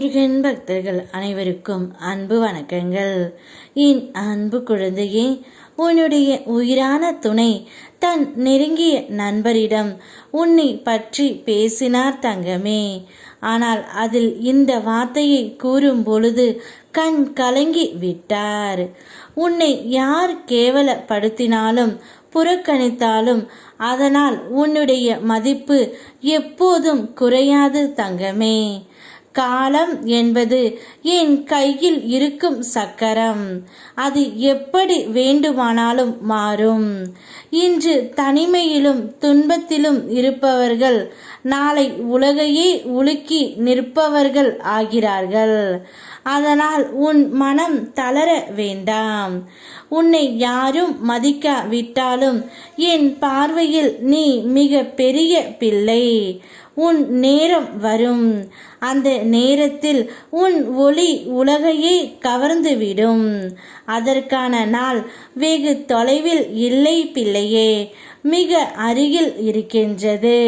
முருகன் பக்தர்கள் அனைவருக்கும் அன்பு வணக்கங்கள். என் அன்பு குழந்தையே உன்னுடைய உயிரான துணை தன் நெருங்கிய நண்பரிடம் உன்னை பற்றி பேசினார் தங்கமே. ஆனால் அதில் இந்த வார்த்தையை கூறும் பொழுது கண் கலங்கி விட்டார். உன்னை யார் கேவலப்படுத்தினாலும் புறக்கணித்தாலும் அதனால் உன்னுடைய மதிப்பு எப்போதும் குறையாது தங்கமே. காலம் என்பது என் கையில் இருக்கும் சக்கரம். அது எப்படி வேண்டுமானாலும் மாறும். இன்று தனிமையிலும் துன்பத்திலும் இருப்பவர்கள் நாளை உலகையே உலுக்கி நிற்பவர்கள் ஆகிறார்கள். அதனால் உன் மனம் தளர வேண்டாம். உன்னை யாரும் மதிக்காவிட்டாலும் என் பார்வையில் நீ மிக பெரிய பிள்ளை. உன் நேரம் வரும். அந்த நேரத்தில் உன் ஒளி உலகையே கவர்ந்துவிடும். அதற்கான நாள் வெகு தொலைவில் இல்லை பிள்ளையே மிக அருகில் இருக்கின்றது.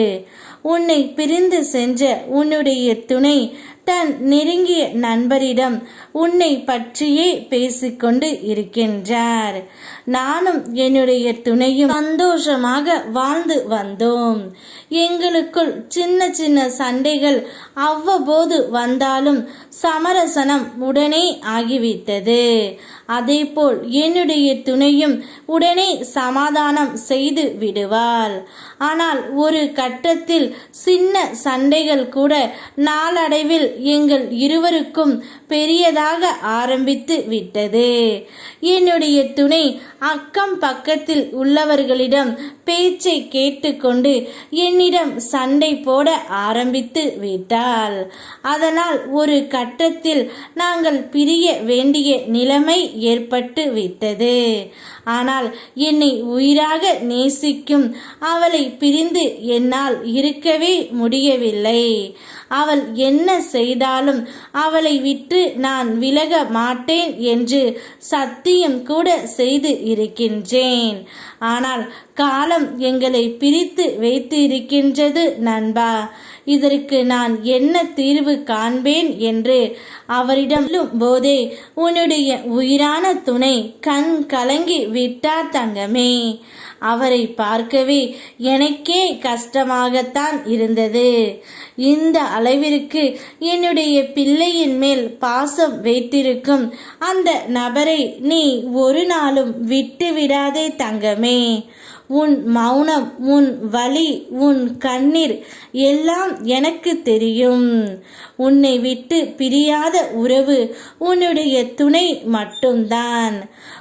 உன்னை பிரிந்து சென்ற உன்னுடைய துணை தன் நெருங்கிய நண்பரிடம் உன்னை பற்றியே பேசிக்கொண்டு இருக்கின்றார். நானும் என்னுடைய துணையும் சந்தோஷமாக வாழ்ந்து வந்தோம். எங்களுக்குள் சின்ன சின்ன சண்டைகள் அவ்வப்போது வந்தாலும் சமரசனம் உடனே ஆகிவிட்டது. அதேபோல் என்னுடைய துணையும் உடனே சமாதானம் செய்து விடுவாள். ஆனால் ஒரு கட்டத்தில் சின்ன சண்டைகள் கூட நாளடைவில் எங்கள் இருவருக்கும் பெரியதாக ஆரம்பித்து விட்டது. என்னுடைய துணை அக்கம் பக்கத்தில் உள்ளவர்களிடம் பேச்சை கேட்டுக்கொண்டு என்னிடம் சண்டை போட ஆரம்பித்து விட்டாள். அதனால் ஒரு கட்டத்தில் நாங்கள் பிரிய வேண்டிய நிலைமை ஏற்பட்டு விட்டது. ஆனால் என்னை உயிராக நேசிக்கும் அவளை பிரிந்து என்னால் இருக்கவே முடியவில்லை. அவள் என்ன செய்தாலும் அவளை விட்டு நான் விலக மாட்டேன் என்று சத்தியம் கூட செய்து இருக்கின்றேன். ஆனால் காலம் எங்களை பிரித்து வைத்து இருக்கின்றது நண்பா. இதற்கு நான் என்ன தீர்வு காண்பேன் என்று அவரிடம் போதே உன்னுடைய உயிரான துணை கண் கலங்கி விட்டார் தங்கமே. அவரை பார்க்கவே எனக்கே கஷ்டமாகத்தான் இருந்தது. இந்த அளவிற்கு என்னுடைய பிள்ளையின் மேல் பாசம் வைத்திருக்கும் அந்த நபரை நீ ஒரு நாளும் விட்டு விடாதே தங்கமே. உன் மௌனம் உன் வலி உன் கண்ணீர் எல்லாம் எனக்கு தெரியும். உன்னை விட்டு பிரியாத உறவு உன்னுடைய துணை மட்டும்தான்.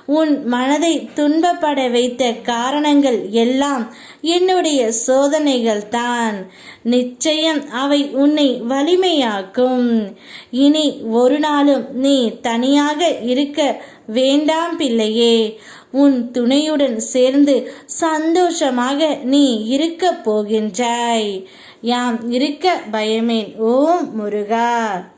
உன் மனதை துன்பப்பட வைத்த காரணங்கள் எல்லாம் என்னுடைய சோதனைகள் தான் நிச்சயம் அவை உன்னை வலிமையாக்கும். இனி ஒரு நாளும் நீ தனியாக இருக்க வேண்டாம் பிள்ளையே உன் துணையுடன் சேர்ந்து சந்தோஷமாக நீ இருக்க போகின்றாய். யாம் இருக்க பயமேன் ஓம் முருகா.